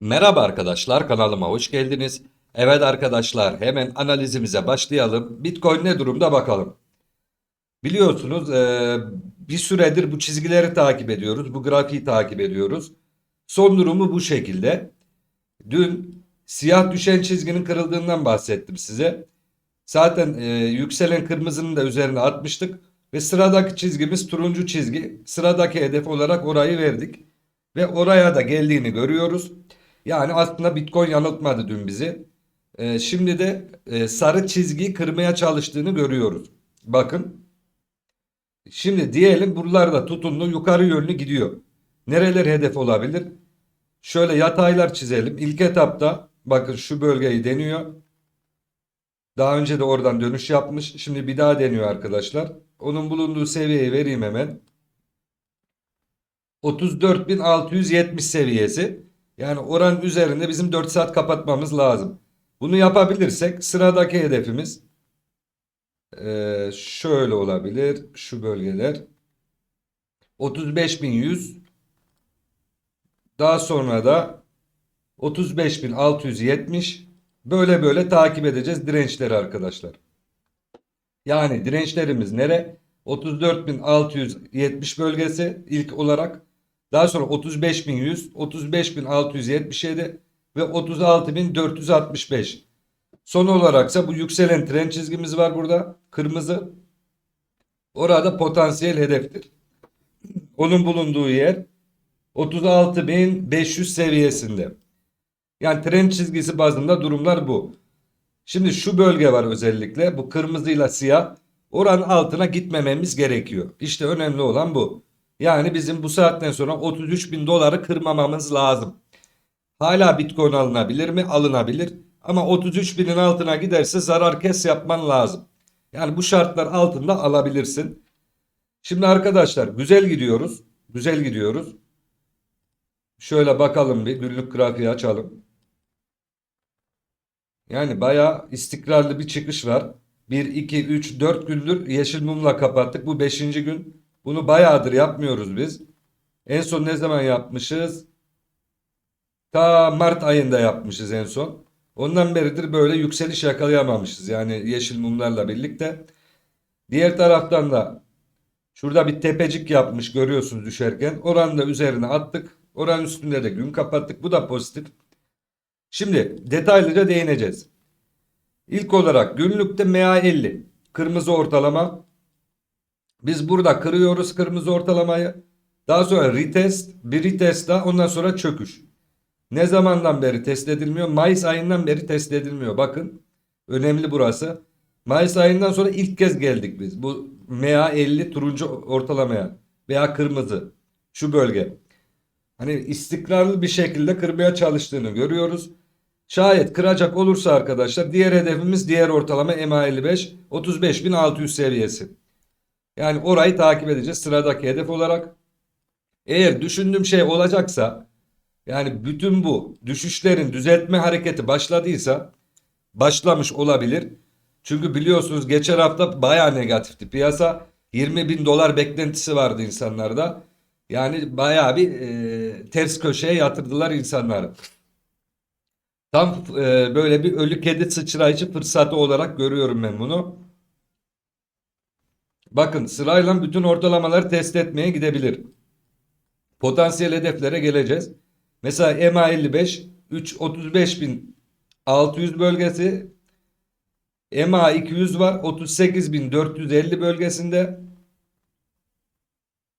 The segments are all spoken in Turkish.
Merhaba arkadaşlar, kanalıma hoş geldiniz. Evet arkadaşlar, hemen analizimize başlayalım. Bitcoin ne durumda bakalım. Biliyorsunuz eee, bir süredir bu çizgileri takip ediyoruz, bu grafiği takip ediyoruz. Son durumu bu şekilde. Dün siyah düşen çizginin kırıldığından bahsettim size. Zaten eee, yükselen kırmızının da üzerine atmıştık. Ve sıradaki çizgimiz turuncu çizgi. Sıradaki hedef olarak orayı verdik. Ve oraya da geldiğini görüyoruz. Yani aslında Bitcoin yanıltmadı dün bizi. Ee, şimdi de e, sarı çizgiyi kırmaya çalıştığını görüyoruz. Bakın. Şimdi diyelim buralarda tutunlu yukarı yönlü gidiyor. Nereler hedef olabilir? Şöyle yataylar çizelim. İlk etapta bakın şu bölgeyi deniyor. Daha önce de oradan dönüş yapmış. Şimdi bir daha deniyor arkadaşlar. Onun bulunduğu seviyeyi vereyim hemen. 34.670 seviyesi. Yani oranın üzerinde bizim 4 saat kapatmamız lazım. Bunu yapabilirsek sıradaki hedefimiz eee, şöyle olabilir. Şu bölgeler 35.100 daha sonra da 35.670 böyle böyle takip edeceğiz dirençleri arkadaşlar. Yani dirençlerimiz nere? 34.670 bölgesi ilk olarak. Daha sonra 35.100, 35.677 ve 36.465. Son olaraksa bu yükselen trend çizgimiz var burada. Kırmızı. Orada potansiyel hedeftir. Onun bulunduğu yer 36.500 seviyesinde. Yani trend çizgisi bazında durumlar bu. Şimdi şu bölge var özellikle. Bu kırmızıyla siyah. Oranın altına gitmememiz gerekiyor. İşte önemli olan bu. Yani bizim bu saatten sonra 33 bin doları kırmamamız lazım. Hala Bitcoin alınabilir mi? Alınabilir. Ama 33 binin altına giderse zarar kes yapman lazım. Yani bu şartlar altında alabilirsin. Şimdi arkadaşlar güzel gidiyoruz. Güzel gidiyoruz. Şöyle bakalım bir günlük grafiği açalım. Yani bayağı istikrarlı bir çıkış var. 1, 2, 3, 4 gündür yeşil mumla kapattık. Bu 5. gün. Bunu bayağıdır yapmıyoruz biz. En son ne zaman yapmışız? Ta Mart ayında yapmışız en son. Ondan beridir böyle yükseliş yakalayamamışız. Yani yeşil mumlarla birlikte. Diğer taraftan da şurada bir tepecik yapmış görüyorsunuz düşerken. Oranın da üzerine attık. Oranın üstünde de gün kapattık. Bu da pozitif. Şimdi detaylıca değineceğiz. İlk olarak günlükte MA50 kırmızı ortalama. Biz burada kırıyoruz kırmızı ortalamayı. Daha sonra retest, bir retest daha ondan sonra çöküş. Ne zamandan beri test edilmiyor? Mayıs ayından beri test edilmiyor. Bakın önemli burası. Mayıs ayından sonra ilk kez geldik biz. Bu MA50 turuncu ortalamaya veya kırmızı şu bölge. Hani istikrarlı bir şekilde kırmaya çalıştığını görüyoruz. Şayet kıracak olursa arkadaşlar diğer hedefimiz diğer ortalama MA55 35.600 seviyesi. Yani orayı takip edeceğiz sıradaki hedef olarak. Eğer düşündüğüm şey olacaksa yani bütün bu düşüşlerin düzeltme hareketi başladıysa başlamış olabilir. Çünkü biliyorsunuz geçen hafta baya negatifti piyasa. 20 bin dolar beklentisi vardı insanlarda. Yani baya bir e, ters köşeye yatırdılar insanları. Tam e, böyle bir ölü kedi sıçrayıcı fırsatı olarak görüyorum ben bunu. Bakın sırayla bütün ortalamaları test etmeye gidebilir. Potansiyel hedeflere geleceğiz. Mesela MA55 3 35.600 bölgesi MA200 var 38.450 bölgesinde.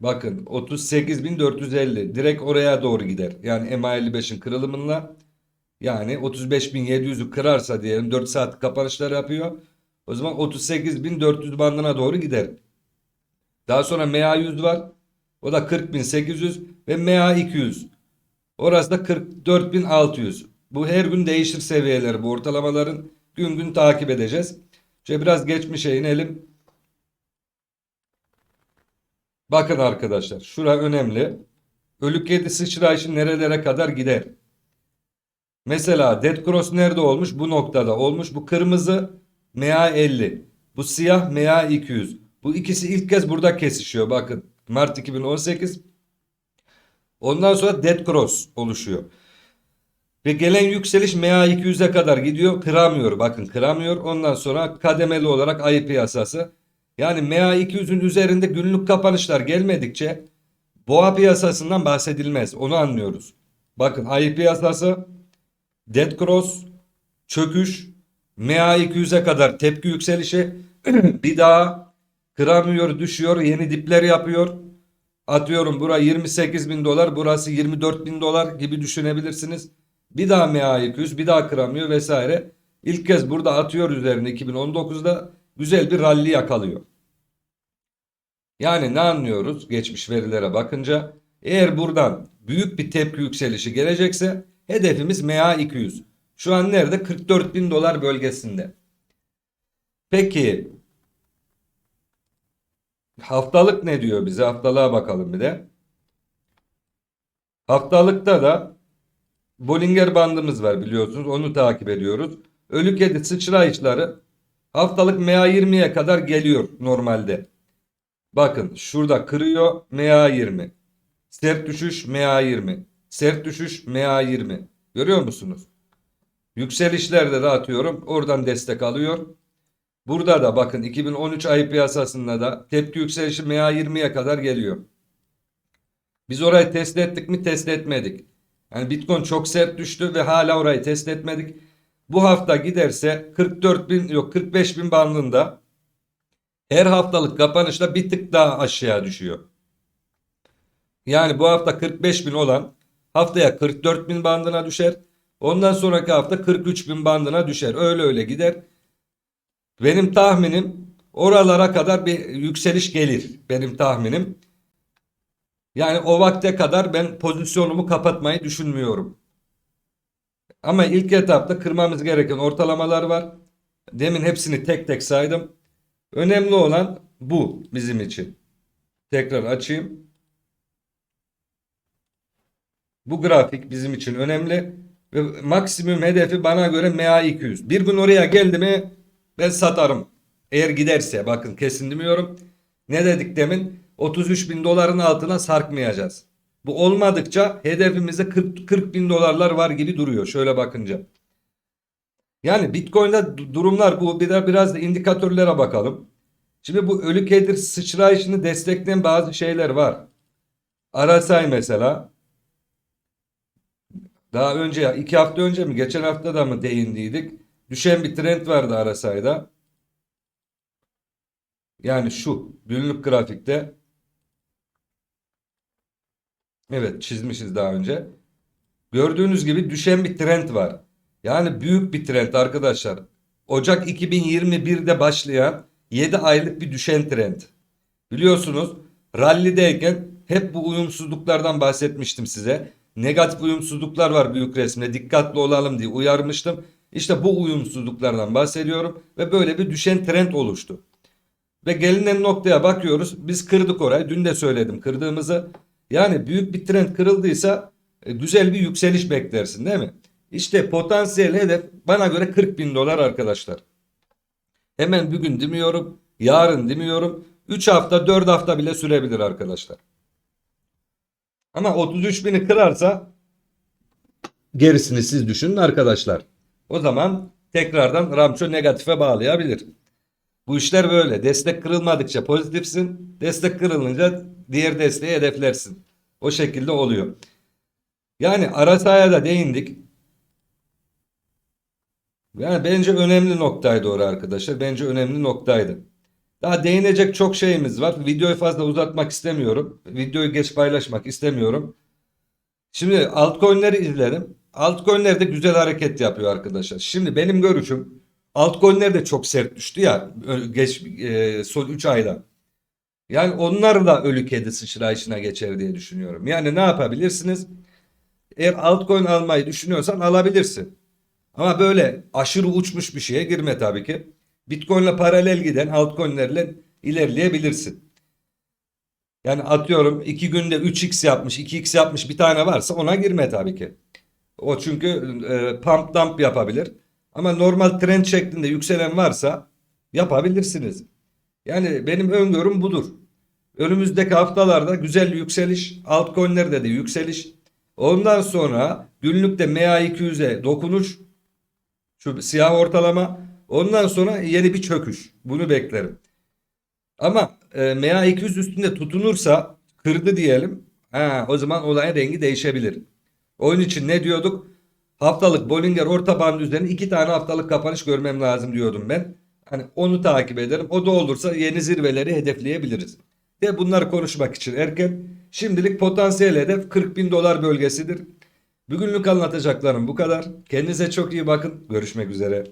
Bakın 38.450 direkt oraya doğru gider. Yani MA55'in kırılımıyla yani 35.700'ü kırarsa diyelim 4 saat kapanışlar yapıyor. O zaman 38.400 bandına doğru gider. Daha sonra MA100 var. O da 40.800 ve MA200. Orası da 44.600. Bu her gün değişir seviyeleri bu ortalamaların. Gün gün takip edeceğiz. Şöyle biraz geçmişe inelim. Bakın arkadaşlar şura önemli. Ölü kedi sıçrayışı nerelere kadar gider? Mesela Dead Cross nerede olmuş? Bu noktada olmuş. Bu kırmızı MA50. Bu siyah MA200. Bu ikisi ilk kez burada kesişiyor. Bakın Mart 2018. Ondan sonra Dead Cross oluşuyor. Ve gelen yükseliş MA200'e kadar gidiyor. Kıramıyor. Bakın kıramıyor. Ondan sonra kademeli olarak ayı piyasası. Yani MA200'ün üzerinde günlük kapanışlar gelmedikçe boğa piyasasından bahsedilmez. Onu anlıyoruz. Bakın ayı piyasası, dead cross, çöküş, MA200'e kadar tepki yükselişi bir daha kıramıyor, düşüyor, yeni dipler yapıyor. Atıyorum bura 28 bin dolar, burası 24 bin dolar gibi düşünebilirsiniz. Bir daha MA200, bir daha kıramıyor vesaire. İlk kez burada atıyor üzerine 2019'da güzel bir rally yakalıyor. Yani ne anlıyoruz geçmiş verilere bakınca? Eğer buradan büyük bir tepki yükselişi gelecekse hedefimiz MA200. Şu an nerede? 44 bin dolar bölgesinde. Peki haftalık ne diyor bize? Haftalığa bakalım bir de. Haftalıkta da Bollinger bandımız var biliyorsunuz. Onu takip ediyoruz. Ölü kedi sıçrayışları haftalık MA20'ye kadar geliyor normalde. Bakın şurada kırıyor MA20. Sert düşüş MA20. Sert düşüş MA20. Görüyor musunuz? Yükselişlerde de atıyorum. Oradan destek alıyor. Burada da bakın 2013 ayı piyasasında da tepki yükselişi MA20'ye kadar geliyor. Biz orayı test ettik mi? Test etmedik. Yani Bitcoin çok sert düştü ve hala orayı test etmedik. Bu hafta giderse 44 bin yok 45 bin bandında her haftalık kapanışta bir tık daha aşağıya düşüyor. Yani bu hafta 45 bin olan haftaya 44 bin bandına düşer. Ondan sonraki hafta 43 bin bandına düşer. Öyle öyle gider. Benim tahminim oralara kadar bir yükseliş gelir. Benim tahminim. Yani o vakte kadar ben pozisyonumu kapatmayı düşünmüyorum. Ama ilk etapta kırmamız gereken ortalamalar var. Demin hepsini tek tek saydım. Önemli olan bu bizim için. Tekrar açayım. Bu grafik bizim için önemli ve maksimum hedefi bana göre MA200. Bir gün oraya geldi mi ben satarım. Eğer giderse bakın kesin demiyorum. Ne dedik demin? 33 bin doların altına sarkmayacağız. Bu olmadıkça hedefimizde 40, 40 bin dolarlar var gibi duruyor şöyle bakınca. Yani Bitcoin'de du- durumlar bu. Bir de biraz da indikatörlere bakalım. Şimdi bu ölü kedi sıçrayışını destekleyen bazı şeyler var. RSI mesela. Daha önce ya iki hafta önce mi geçen hafta da mı değindiydik? Düşen bir trend vardı RSI'da. Yani şu günlük grafikte. Evet çizmişiz daha önce. Gördüğünüz gibi düşen bir trend var. Yani büyük bir trend arkadaşlar. Ocak 2021'de başlayan 7 aylık bir düşen trend. Biliyorsunuz rallideyken hep bu uyumsuzluklardan bahsetmiştim size. Negatif uyumsuzluklar var büyük resimde dikkatli olalım diye uyarmıştım. İşte bu uyumsuzluklardan bahsediyorum ve böyle bir düşen trend oluştu. Ve gelinen noktaya bakıyoruz. Biz kırdık orayı. Dün de söyledim kırdığımızı. Yani büyük bir trend kırıldıysa e, güzel bir yükseliş beklersin değil mi? İşte potansiyel hedef bana göre 40 bin dolar arkadaşlar. Hemen bugün demiyorum. Yarın demiyorum. 3 hafta 4 hafta bile sürebilir arkadaşlar. Ama 33 bini kırarsa gerisini siz düşünün arkadaşlar. O zaman tekrardan Ramço negatife bağlayabilir. Bu işler böyle. Destek kırılmadıkça pozitifsin. Destek kırılınca diğer desteği hedeflersin. O şekilde oluyor. Yani Arasa'ya da değindik. Yani bence önemli noktaydı orası arkadaşlar. Bence önemli noktaydı. Daha değinecek çok şeyimiz var. Videoyu fazla uzatmak istemiyorum. Videoyu geç paylaşmak istemiyorum. Şimdi altcoin'leri izledim. Altcoin'ler de güzel hareket yapıyor arkadaşlar. Şimdi benim görüşüm altcoin'ler de çok sert düştü ya geç e, son 3 ayda. Yani onlar da ölü kedi sıçrayışına geçer diye düşünüyorum. Yani ne yapabilirsiniz? Eğer altcoin almayı düşünüyorsan alabilirsin. Ama böyle aşırı uçmuş bir şeye girme tabii ki. Bitcoin'le paralel giden altcoin'lerle ilerleyebilirsin. Yani atıyorum 2 günde 3x yapmış, 2x yapmış bir tane varsa ona girme tabii ki. O çünkü e, pump dump yapabilir. Ama normal trend şeklinde yükselen varsa yapabilirsiniz. Yani benim öngörüm budur. Önümüzdeki haftalarda güzel yükseliş, altcoin'lerde de yükseliş. Ondan sonra Günlükte MA200'e dokunuş. Şu siyah ortalama. Ondan sonra yeni bir çöküş. Bunu beklerim. Ama e, MA200 üstünde tutunursa kırdı diyelim. Ha, o zaman olayın rengi değişebilir. Onun için ne diyorduk? Haftalık Bollinger orta band üzerine iki tane haftalık kapanış görmem lazım diyordum ben. Hani onu takip ederim. O da olursa yeni zirveleri hedefleyebiliriz. De bunları konuşmak için erken. Şimdilik potansiyel hedef 40 bin dolar bölgesidir. Bugünlük anlatacaklarım bu kadar. Kendinize çok iyi bakın. Görüşmek üzere.